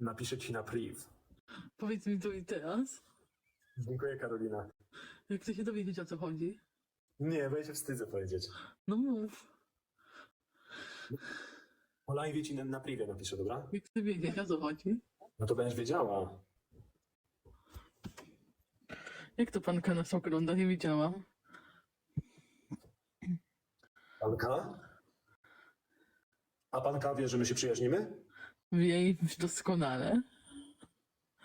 Napiszę ci na priv. Powiedz mi tu i teraz. Dziękuję, Karolina. Jak chcę się dowiedzieć o co chodzi. Nie, bo ja się wstydzę powiedzieć. No mów. Olajwie ci na, na privie napiszę, dobra? Jak chcę wiedzieć o co chodzi. No to będziesz wiedziała. Jak to panka nas ogląda? Nie widziałam. Panka? A panka wie, że my się przyjaźnimy? Wie doskonale.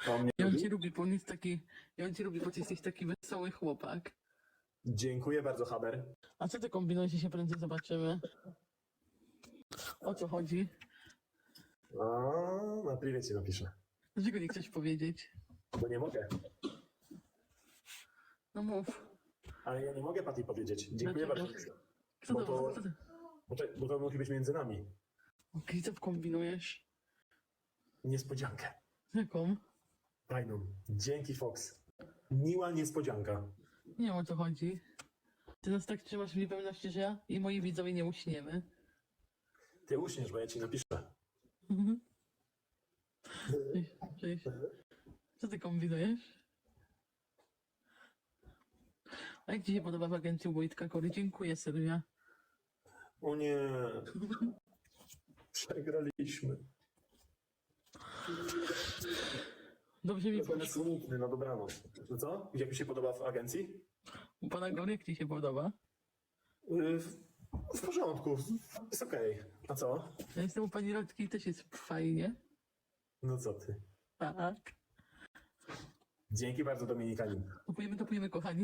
On mnie I on cię lubi, bo on jest taki... I on cię lubi, bo ty jesteś taki wesoły chłopak. Dziękuję bardzo, Haber. A co ty kombinujesz, się prędzej zobaczymy? O co chodzi? A, na privie ci napiszę. Dlaczego nie chcesz powiedzieć? Bo nie mogę. No mów. Ale ja nie mogę Patty powiedzieć. Dziękuję Dlaczego? bardzo. Co Bo to, to- co to? Bo to, bo to musi być między nami. Okej, co kombinujesz? Niespodziankę. Jaką? Fajną. Dzięki, Fox. Miła niespodzianka. Nie wiem o co chodzi. Ty nas tak trzymasz w niepewności, że ja i moi widzowie nie uśniemy. Ty uśniesz, bo ja ci napiszę. Mhm. Cześć, cześć. Co ty kombinujesz? A jak ci się podoba w agencji Wojtka Kory? Dziękuję, Sylwia. O nie. Przegraliśmy. Dobrze mi Będę poszło. smutny, no dobranoc. No co? Jak mi się podoba w agencji? U pana Gory jak ci się podoba? Yy, W, w porządku, jest okej. A co? Ja jestem u pani Rotki i też jest fajnie. No co ty? Tak. Dzięki bardzo Dominikanin. Kupujemy, kupujemy, kochani.